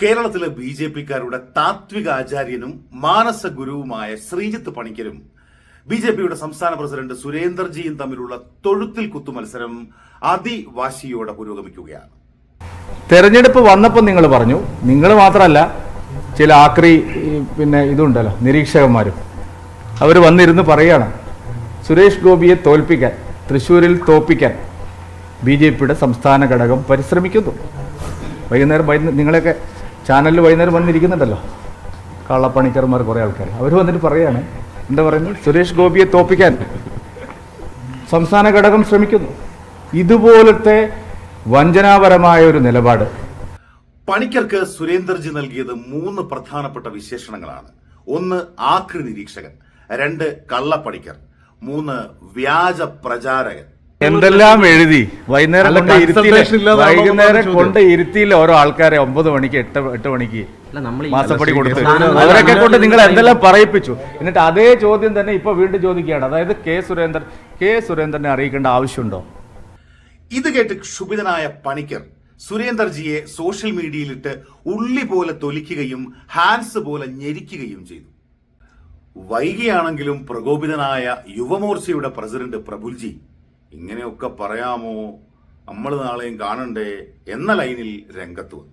കേരളത്തിലെ B J പിക്കാരുടെ താത്വിക ആചാര്യനും മാനസ ഗുരുവുമായ ശ്രീജിത്ത് പണിക്കരും ബി ജെ പിയുടെ സംസ്ഥാന പ്രസിഡന്റ് സുരേന്ദർജിയും തമ്മിലുള്ള തൊഴുത്തിൽ കുത്തു മത്സരം അതിവാശിയോടെ പുരോഗമിക്കുകയാണ്. തെരഞ്ഞെടുപ്പ് വന്നപ്പോൾ നിങ്ങൾ പറഞ്ഞു നിങ്ങൾ മാത്രമല്ല ചില ആക്രി പിന്നെ ഇതുണ്ടല്ലോ നിരീക്ഷകന്മാരും. അവർ വന്നിരുന്ന് പറയുകയാണ് സുരേഷ് ഗോപിയെ തോൽപ്പിക്കാൻ തൃശ്ശൂരിൽ തോൽപ്പിക്കാൻ ബി ജെ പിയുടെ സംസ്ഥാന ഘടകം പരിശ്രമിക്കുന്നു. വൈകുന്നേരം വൈകുന്നേരം നിങ്ങളൊക്കെ ചാനലിൽ വൈകുന്നേരം വന്നിരിക്കുന്നുണ്ടല്ലോ. കള്ളപ്പണിക്കർമാർ കുറേ ആൾക്കാർ അവർ വന്നിട്ട് പറയാണ് എന്താ പറയുന്നത്? സുരേഷ് ഗോപിയെ തോപ്പിക്കാൻ. സംസ്ഥാന ഘടകം ശ്രമിക്കുന്നു. ഇതുപോലത്തെ വഞ്ചനാപരമായ ഒരു നിലപാട്. പണിക്കർക്ക് സുരേന്ദ്രജി നൽകിയത് മൂന്ന് പ്രധാനപ്പെട്ട വിശേഷണങ്ങളാണ്. ഒന്ന് ആക്രി നിരീക്ഷകൻ രണ്ട് കള്ളപ്പണിക്കർ മൂന്ന് വ്യാജ പ്രചാരകൻ. എന്തെല്ലാം എഴുതി? വൈകുന്നേരം കൊണ്ട് ഇരുത്തിയില്ല? വൈകുന്നേരം കൊണ്ട് ഇരുത്തിയില്ല ഓരോ ആൾക്കാരെ ഒമ്പത് മണിക്ക് എട്ട് എട്ട് മണിക്ക്? അല്ല നമ്മൾ ഈ മാസപ്പടി കൊടുത്തു. കൊടുത്ത് അവരൊക്കെ കൊണ്ട് നിങ്ങൾ എന്തെല്ലാം പറയിപ്പിച്ചു? എന്നിട്ട് അതേ ചോദ്യം തന്നെ ഇപ്പൊ വീണ്ടും ചോദിക്കുകയാണ്. അതായത് കെ സുരേന്ദ്രൻ കെ സുരേന്ദ്രനെ അറിയിക്കേണ്ട ആവശ്യമുണ്ടോ? ഇത് കേട്ട് ക്ഷുഭിതനായ പണിക്കർ സുരേന്ദർജിയെ സോഷ്യൽ മീഡിയയിലിട്ട് ഉള്ളി പോലെ തൊലിക്കുകയും ഹാൻസ് പോലെ ഞെരിക്കുകയും ചെയ്തു. വൈകിയാണെങ്കിലും പ്രകോപിതനായ യുവമോർച്ചയുടെ പ്രസിഡന്റ് പ്രഫുൽജി ഇങ്ങനെയൊക്കെ പറയാമോ? നമ്മൾ നാളെയും കാണണ്ടേ എന്ന ലൈനിൽ രംഗത്ത് വന്നു.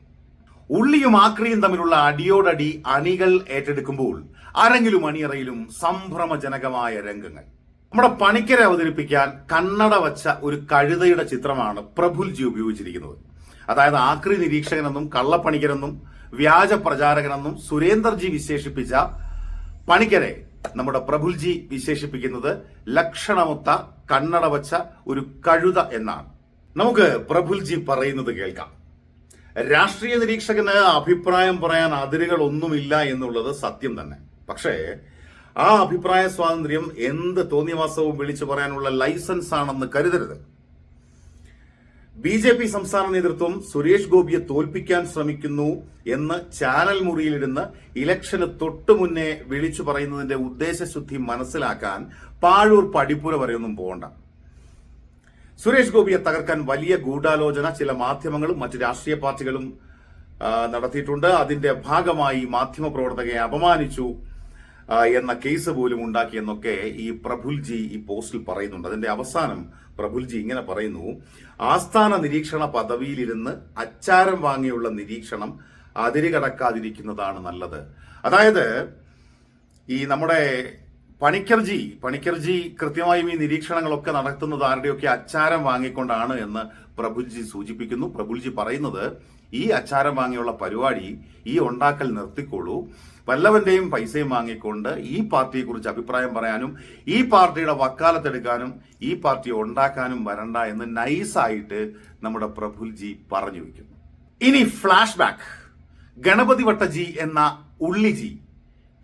ഉള്ളിയും ആക്രിയും തമ്മിലുള്ള അടിയോടടി അണികൾ ഏറ്റെടുക്കുമ്പോൾ അരങ്ങിലും അണിയറയിലും സംഭ്രമജനകമായ രംഗങ്ങൾ. നമ്മുടെ പണിക്കരെ അവതരിപ്പിക്കാൻ കണ്ണട വച്ച ഒരു കഴുതയുടെ ചിത്രമാണ് പ്രഫുൽജി ഉപയോഗിച്ചിരിക്കുന്നത്. അതായത് ആക്രി നിരീക്ഷകനെന്നും കള്ളപ്പണിക്കരെന്നും വ്യാജ പ്രചാരകനെന്നും സുരേന്ദർജി വിശേഷിപ്പിച്ച പണിക്കരെ നമ്മുടെ പ്രഫുൽജി വിശേഷിപ്പിക്കുന്നത് ലക്ഷണമൊത്ത കണ്ണട വച്ച ഒരു കഴുത എന്നാണ്. നമുക്ക് പ്രഫുൽജി പറയുന്നത് കേൾക്കാം. രാഷ്ട്രീയ നിരീക്ഷകന് അഭിപ്രായം പറയാൻ അതിരുകൾ ഒന്നുമില്ല എന്നുള്ളത് സത്യം തന്നെ. പക്ഷേ ആ അഭിപ്രായ സ്വാതന്ത്ര്യം എന്ത് തോന്നിയവാസവും വിളിച്ചു പറയാനുള്ള ലൈസൻസ് ആണെന്ന് കരുതരുത്. ബി ജെ പി സംസ്ഥാന നേതൃത്വം സുരേഷ് ഗോപിയെ തോൽപ്പിക്കാൻ ശ്രമിക്കുന്നു എന്ന് ചാനൽ മുറിയിലിരുന്ന് ഇലക്ഷന് തൊട്ടു മുന്നേ വിളിച്ചു പറയുന്നതിന്റെ ഉദ്ദേശശുദ്ധി മനസ്സിലാക്കാൻ പാഴൂർ പടിപ്പുര വരെയൊന്നും പോകണ്ട. സുരേഷ് ഗോപിയെ തകർക്കാൻ വലിയ ഗൂഢാലോചന ചില മാധ്യമങ്ങളും മറ്റ് രാഷ്ട്രീയ പാർട്ടികളും നടത്തിയിട്ടുണ്ട്. അതിന്റെ ഭാഗമായി മാധ്യമപ്രവർത്തകയെ അപമാനിച്ചു. എന്ന കേസ് പോലും ഉണ്ടാക്കിയെന്നൊക്കെ ഈ പ്രഫുൽജി ഈ പോസ്റ്റിൽ പറയുന്നുണ്ട്. അതിന്റെ അവസാനം പ്രഫുൽജി ഇങ്ങനെ പറയുന്നു ആസ്ഥാന നിരീക്ഷണ പദവിയിലിരുന്ന് അച്ചാരം വാങ്ങിയുള്ള നിരീക്ഷണം അതിരുകടക്കാതിരിക്കുന്നതാണ് നല്ലത്. അതായത് ഈ നമ്മുടെ പണിക്കർജി പണിക്കർജി കൃത്യമായും ഈ നിരീക്ഷണങ്ങളൊക്കെ നടത്തുന്നത് ആരുടെയൊക്കെ അച്ചാരം വാങ്ങിക്കൊണ്ടാണ് എന്ന് പ്രഭുൽജി സൂചിപ്പിക്കുന്നു. പ്രഭുൽജി പറയുന്നത് ഈ അച്ചാരം വാങ്ങിയുള്ള പരിപാടി ഈ ഉണ്ടാക്കൽ നിർത്തിക്കോളൂ വല്ലവന്റെയും പൈസയും വാങ്ങിക്കൊണ്ട് ഈ പാർട്ടിയെക്കുറിച്ച് അഭിപ്രായം പറയാനും ഈ പാർട്ടിയുടെ വക്കാലത്തെടുക്കാനും ഈ പാർട്ടി ഉണ്ടാക്കാനും വരണ്ട എന്ന് നൈസായിട്ട് നമ്മുടെ പ്രഫുൽജി പറഞ്ഞു വയ്ക്കുന്നു. ഇനി ഫ്ലാഷ് ബാക്ക് ഗണപതി വട്ടജി എന്ന ഉള്ളിജി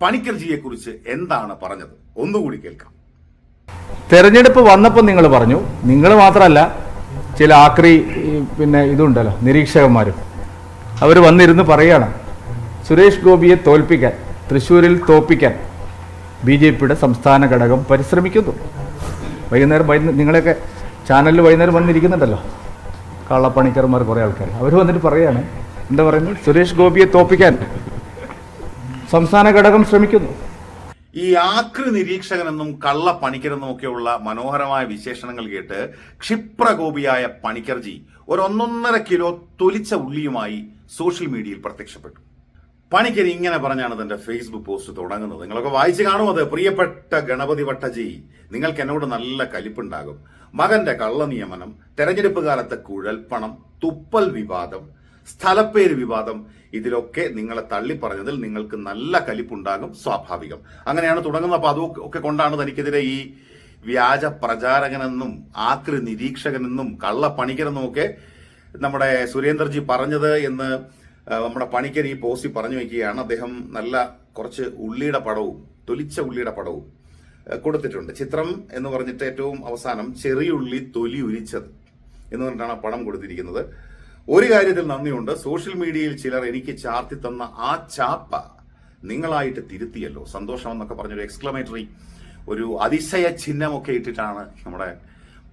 പണിക്കർജിയെ കുറിച്ച് എന്താണ് പറഞ്ഞത്? ഒന്നുകൂടി കേൾക്കാം. തെരഞ്ഞെടുപ്പ് വന്നപ്പോൾ നിങ്ങൾ പറഞ്ഞു. നിങ്ങൾ മാത്രമല്ല ചില ആക്രി പിന്നെ ഇതുണ്ടല്ലോ നിരീക്ഷകന്മാരും. അവർ വന്നിരുന്ന് പറയാണ് സുരേഷ് ഗോപിയെ തോൽപ്പിക്കാൻ തൃശ്ശൂരിൽ തോൽപ്പിക്കാൻ ബി ജെ പിയുടെ സംസ്ഥാന ഘടകം പരിശ്രമിക്കുന്നു. വൈകുന്നേരം വൈകുന്നേരം നിങ്ങളൊക്കെ ചാനലിൽ വൈകുന്നേരം വന്നിരിക്കുന്നുണ്ടല്ലോ കള്ളപ്പണിക്കർമാർ കുറേ ആൾക്കാർ അവർ വന്നിട്ട് പറയാണ് എന്താ പറയുന്നത്? സുരേഷ് ഗോപിയെ തോൽപ്പിക്കാൻ സംസ്ഥാന ഘടകം ശ്രമിക്കുന്നു. ഈ ആക്രി നിരീക്ഷകനെന്നും കള്ള പണിക്കരെന്നും ഒക്കെയുള്ള മനോഹരമായ വിശേഷണങ്ങൾ കേട്ട് ക്ഷിപ്രകോപിയായ പണിക്കർജി ഒരു ഒന്നൊന്നര കിലോ തൊലിച്ച ഉള്ളിയുമായി സോഷ്യൽ മീഡിയയിൽ പ്രത്യക്ഷപ്പെട്ടു. പണിക്കരി ഇങ്ങനെ പറഞ്ഞാണ് തന്റെ ഫേസ്ബുക്ക് പോസ്റ്റ് തുടങ്ങുന്നത്. നിങ്ങളൊക്കെ വായിച്ചു കാണും പ്രിയപ്പെട്ട ഗണപതി വട്ടജി നിങ്ങൾക്ക് എന്നോട് നല്ല കലിപ്പുണ്ടാകും. മകന്റെ കള്ള നിയമനം തെരഞ്ഞെടുപ്പ് കാലത്തെ കുഴൽപ്പണം തുപ്പൽ വിവാദം സ്ഥലപ്പേര് വിവാദം ഇതിലൊക്കെ നിങ്ങളെ തള്ളി പറഞ്ഞതിൽ നിങ്ങൾക്ക് നല്ല കലിപ്പുണ്ടാകും സ്വാഭാവികം. അങ്ങനെയാണ് തുടങ്ങുന്നത്. അപ്പൊ അതൊക്കെ കൊണ്ടാണ് തനിക്കെതിരെ ഈ വ്യാജ പ്രചാരകനെന്നും ആക്രി നിരീക്ഷകനെന്നും കള്ളപ്പണിക്കരെന്നും ഒക്കെ നമ്മുടെ സുരേന്ദ്രജി പറഞ്ഞത് എന്ന് നമ്മുടെ പണിക്കർ ഈ പോസ്റ്റിൽ പറഞ്ഞു വയ്ക്കുകയാണ്. അദ്ദേഹം നല്ല കുറച്ച് ഉള്ളിയുടെ പടവും തൊലിച്ച ഉള്ളിയുടെ പടവും കൊടുത്തിട്ടുണ്ട്. ചിത്രം എന്ന് പറഞ്ഞിട്ട് ഏറ്റവും അവസാനം ചെറിയുള്ളി തൊലി ഉരിച്ചത് എന്ന് പറഞ്ഞിട്ടാണ് ആ പടം കൊടുത്തിരിക്കുന്നത്. ഒരു കാര്യത്തിൽ നന്ദിയുണ്ട്. സോഷ്യൽ മീഡിയയിൽ ചിലർ എനിക്ക് ചാർത്തി തന്ന ആ ചാപ്പ നിങ്ങളായിട്ട് തിരുത്തിയല്ലോ. സന്തോഷം എന്നൊക്കെ പറഞ്ഞൊരു എക്സ്ക്ലമേറ്ററി ഒരു അതിശയ ചിഹ്നമൊക്കെ ഇട്ടിട്ടാണ് നമ്മുടെ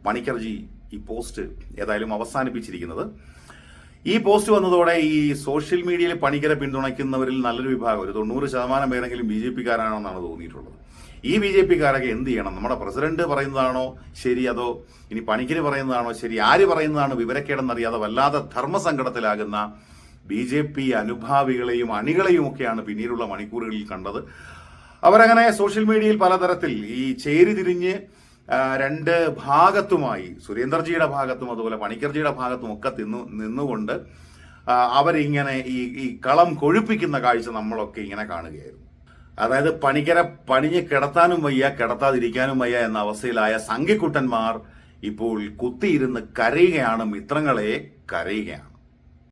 മണിക്കർജി ഈ പോസ്റ്റ് ഏതായാലും അവസാനിപ്പിച്ചിരിക്കുന്നത്. ഈ പോസ്റ്റ് വന്നതോടെ ഈ സോഷ്യൽ മീഡിയയിൽ പണിക്കരെ പിന്തുണയ്ക്കുന്നവരിൽ നല്ലൊരു വിഭാഗം ഒരു തൊണ്ണൂറ് ശതമാനം പേരെങ്കിലും ബി ജെ പിക്കാരാണെന്നാണ് തോന്നിയിട്ടുള്ളത്. ഈ ബി ജെ പിക്കാരൊക്കെ എന്ത് ചെയ്യണം? നമ്മുടെ പ്രസിഡന്റ് പറയുന്നതാണോ ശരി അതോ ഇനി പണിക്കര് പറയുന്നതാണോ ശരി? ആര് പറയുന്നതാണ് വിവരക്കേടെന്നറിയാതെ വല്ലാതെ ധർമ്മസങ്കടത്തിലാകുന്ന ബി ജെ പി അനുഭാവികളെയും അണികളെയും ഒക്കെയാണ് പിന്നീടുള്ള മണിക്കൂറുകളിൽ കണ്ടത്. അവരങ്ങനെ സോഷ്യൽ മീഡിയയിൽ പലതരത്തിൽ ഈ ചേരി തിരിഞ്ഞ് രണ്ട് ഭാഗത്തുമായി സുരേന്ദർജിയുടെ ഭാഗത്തും അതുപോലെ പണിക്കർജിയുടെ ഭാഗത്തും ഒക്കെ തിന്നു നിന്നുകൊണ്ട് അവരിങ്ങനെ ഈ ഈ കളം കൊഴുപ്പിക്കുന്ന കാഴ്ച നമ്മളൊക്കെ ഇങ്ങനെ കാണുകയായിരുന്നു. അതായത് പണിക്കരെ പണിഞ്ഞ് കിടത്താനും വയ്യ കിടത്താതിരിക്കാനും വയ്യ എന്ന അവസ്ഥയിലായ സംഘിക്കുട്ടന്മാർ ഇപ്പോൾ കുത്തിയിരുന്ന് കരയുകയാണ് മിത്രങ്ങളെ കരയുകയാണ്.